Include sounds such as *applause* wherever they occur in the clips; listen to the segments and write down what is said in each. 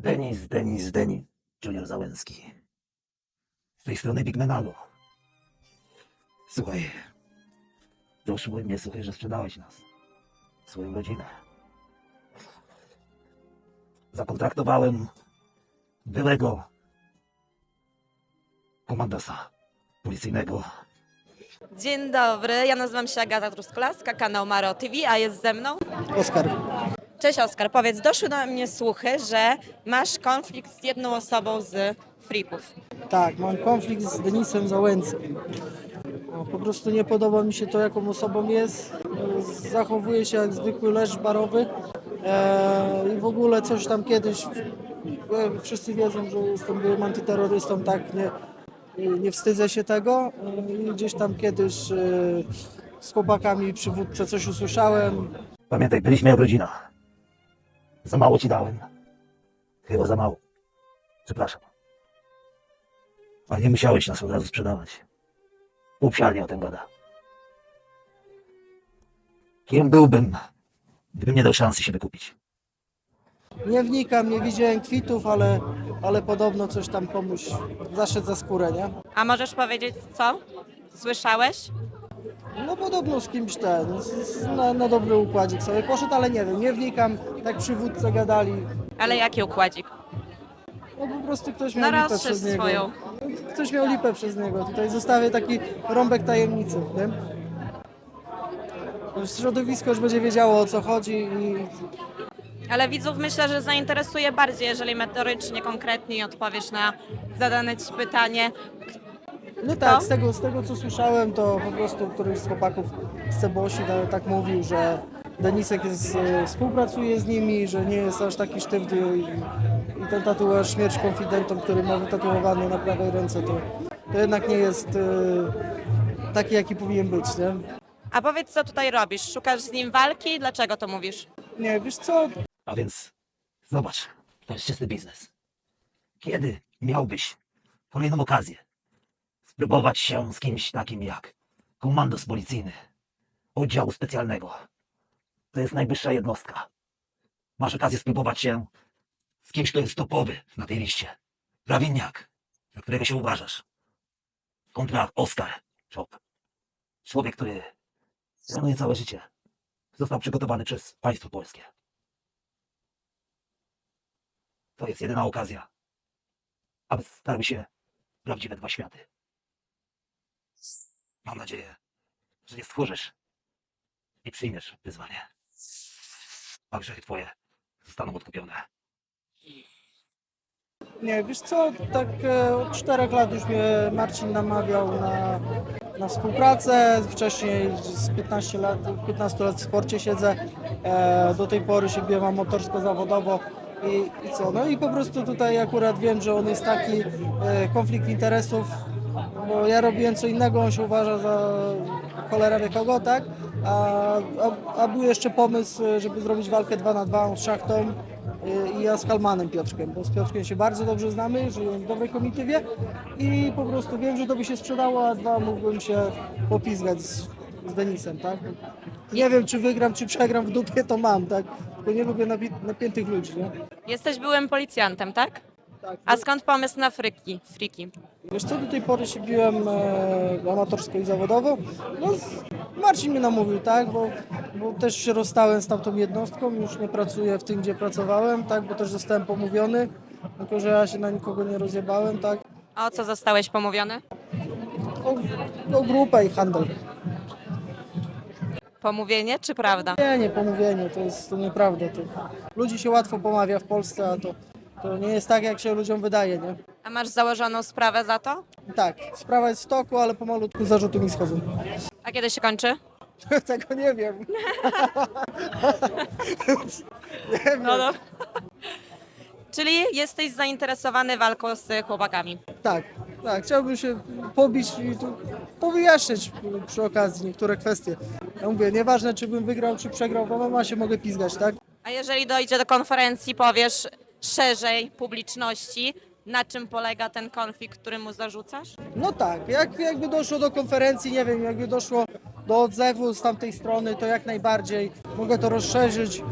Denis, Denis, Denis, Junior Załęski. Z tej strony Big Menalu. Słuchaj, doszły mnie słuchaj, że sprzedałeś nas. Swoją rodzinę. Zakontraktowałem byłego komandasa policyjnego. Dzień dobry, ja nazywam się Agata Truskolaska, kanał Maro TV, a jest ze mną. Oskar. Cześć Oskar, powiedz, doszły do mnie słuchy, że masz konflikt z jedną osobą z Freaków. Tak, mam konflikt z Denisem Załęckim. No, po prostu nie podoba mi się to, jaką osobą jest. Zachowuje się jak zwykły leż barowy. E, I w ogóle coś tam kiedyś, e, wszyscy wiedzą, że jestem byłym antyterrorystą, tak, nie, nie wstydzę się tego. Gdzieś tam kiedyś e, z chłopakami przy wódce coś usłyszałem. Pamiętaj, byliśmy jak rodzina. Za mało ci dałem. Chyba za mało. Przepraszam. A nie musiałeś nas od razu sprzedawać. Upsialnie o tym gada. Kim byłbym, gdybym nie dał szansy się wykupić? Nie wnikam, nie widziałem kwitów, ale, ale podobno coś tam komuś zaszedł za skórę, nie? A możesz powiedzieć co? Słyszałeś? No podobno z kimś ten, z, z, na, na dobry układzik sobie poszedł, ale nie wiem, nie wnikam, tak przy wódce gadali. Ale jaki układzik? No po prostu ktoś miał lipę się przez niego. swoją. Ktoś miał lipę przez niego. Tutaj zostawię taki rąbek tajemnicy, nie? Środowisko już będzie wiedziało o co chodzi i Ale widzów myślę, że zainteresuje bardziej, jeżeli metorycznie, konkretnie odpowiesz na zadane ci pytanie. No tak, z tego, z tego co słyszałem, to po prostu któryś z chłopaków z Cebosi tak, mówił, że Denisek jest, e, współpracuje z nimi, że nie jest aż taki sztywny i, i ten tatuaż Śmierć Konfidentom, który ma wytatuowany na prawej ręce, to, to jednak nie jest e, taki, jaki powinien być, nie? A powiedz, co tutaj robisz? Szukasz z nim walki? Dlaczego to mówisz? Nie, wiesz co, A więc zobacz, to jest czysty biznes. Kiedy miałbyś kolejną okazję spróbować się z kimś takim jak komandos policyjny oddziału specjalnego? To jest najwyższa jednostka. Masz okazję spróbować się z kimś, kto jest topowy na tej liście. Prawilniak, na którego się uważasz. Kontra Oskar Czop. Człowiek, który trenuje całe życie. Został przygotowany przez państwo polskie. To jest jedyna okazja, aby starły się prawdziwe dwa światy. Mam nadzieję, że nie stworzysz i przyjmiesz wyzwanie. A grzechy twoje zostaną odkupione. nie, wiesz co, tak e, od czterech lat już mnie Marcin namawiał na, na współpracę. Wcześniej z 15 lat, 15 lat w sporcie siedzę. E, do tej pory się biłem motorsko zawodowo. I, I co? No i po prostu tutaj akurat wiem, że on jest taki e, konflikt interesów, bo ja robiłem co innego, on się uważa za cholera wie kogo, tak? A, a, a był jeszcze pomysł, e, żeby zrobić walkę 2 na 2 z Szachtą e, i ja z Kalmanem Piotrkiem, bo z Piotrkiem się bardzo dobrze znamy, żyjemy w dobrej komitywie i po prostu wiem, że to by się sprzedało, a dwa mógłbym się popizgać z, z Denisem, tak? Nie wiem, czy wygram, czy przegram w dupie, to mam, tak? Tylko nie lubię napi- napiętych ludzi, nie? Jesteś byłym policjantem, tak? Tak. A skąd pomysł na fryki? Friki? Wiesz co, do tej pory się biłem e, amatorsko i zawodowo. No, z- Marcin mnie namówił, tak, bo, bo też się rozstałem z tamtą jednostką, już nie pracuję w tym, gdzie pracowałem, tak, bo też zostałem pomówiony, tylko że ja się na nikogo nie rozjebałem, tak, A o co zostałeś pomówiony? o, o grupę i handel. Pomówienie czy prawda? Nie, nie, pomówienie, to jest to nieprawda. To, ludzi się łatwo pomawia w Polsce, a to, to nie jest tak, jak się ludziom wydaje, nie? A masz założoną sprawę za to? Tak, sprawa jest w toku, ale pomalutku zarzuty mi schodzą. A kiedy się kończy? *laughs* Tego nie wiem. *laughs* nie wiem. No, no. Czyli jesteś zainteresowany walką z chłopakami. Tak, tak, chciałbym się pobić i tu powyjaśnić przy okazji niektóre kwestie. Ja mówię, nieważne czy bym wygrał, czy przegrał, bo MMA się mogę pizgać, tak? A jeżeli dojdzie do konferencji, powiesz szerzej publiczności, na czym polega ten konflikt, który mu zarzucasz? No tak, jak, jakby doszło do konferencji, nie wiem, jakby doszło do odzewu z tamtej strony, to jak najbardziej mogę to rozszerzyć,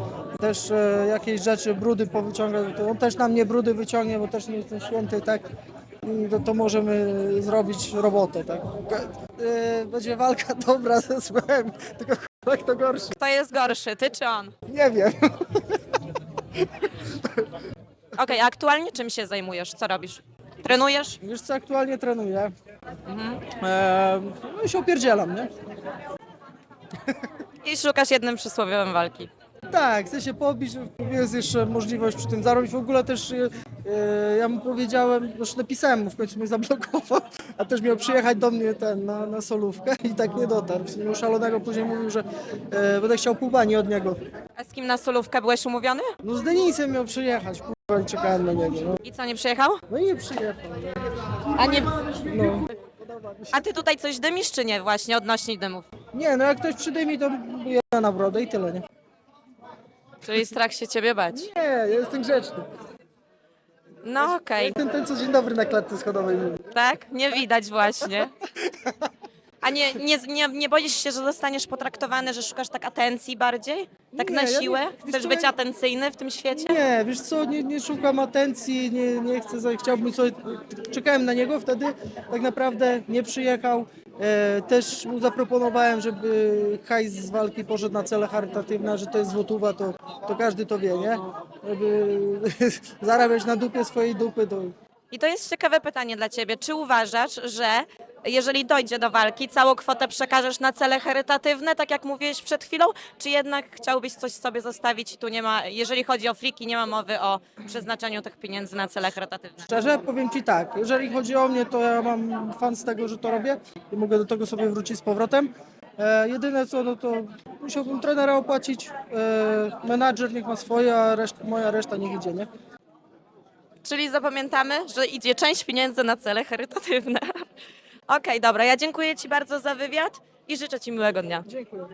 też e, jakieś rzeczy, brudy powyciąga, to on też na mnie brudy wyciągnie, bo też nie jestem święty, tak? To, to możemy zrobić robotę, tak? E, będzie walka dobra ze złem, tylko jak to gorszy. Kto jest gorszy, ty czy on? Nie wiem. Okej, a aktualnie czym się zajmujesz? Co robisz? Trenujesz? Wiesz co, aktualnie trenuję. E, no i się opierdzielam, nie? I szukasz jednym przysłowiowym walki. Tak, chcę się pobić, jest jeszcze możliwość przy tym zarobić. W ogóle też e, ja mu powiedziałem, już napisałem mu, w końcu mnie zablokował, a też miał przyjechać do mnie ten na, na solówkę i tak nie dotarł. W sumie szalonego później mówił, że e, będę chciał pół bani od niego. A z kim na solówkę byłeś umówiony? No z Denisem miał przyjechać, kurwa, i czekałem na niego. No, I co, nie przyjechał? no i nie przyjechał. A nie... No. A ty tutaj coś dymisz, czy nie właśnie odnośnie dymów? Nie, no jak ktoś przydymi, to ja na brodę i tyle, nie? Czyli strach się ciebie bać. Nie, ja jestem grzeczny. No okej, Jestem ten, co dzień dobry na klatce schodowej mówi. tak? Nie widać właśnie. A nie, nie, nie, nie boisz się, że zostaniesz potraktowany, że szukasz tak atencji bardziej? Tak Nie, na ja nie- siłę? wiesz Chcesz co, być ja- atencyjny w tym świecie? Nie, wiesz co, nie, nie szukam atencji, nie, nie chcę, za- chciałbym sobie, czekałem na niego, wtedy tak naprawdę nie przyjechał. E, też mu zaproponowałem, żeby hajs z walki poszedł na cele charytatywne, że to jest złotówa, to, to każdy to wie, nie? *laughs* Zarabiać na dupie swojej dupy, to I to jest ciekawe pytanie dla ciebie. Czy uważasz, że jeżeli dojdzie do walki, całą kwotę przekażesz na cele charytatywne, tak jak mówiłeś przed chwilą, czy jednak chciałbyś coś sobie zostawić i tu nie ma, jeżeli chodzi o friki, nie ma mowy o przeznaczeniu tych pieniędzy na cele charytatywne? Szczerze powiem Ci tak, jeżeli chodzi o mnie, to ja mam fan z tego, że to robię i mogę do tego sobie wrócić z powrotem. E, jedyne co, no to musiałbym trenera opłacić, e, menadżer niech ma swoje, a reszt, moja reszta niech idzie, nie? Czyli zapamiętamy, że idzie część pieniędzy na cele charytatywne. *laughs* Okej, dobra, ja dziękuję Ci bardzo za wywiad i życzę Ci miłego dnia. Dziękuję.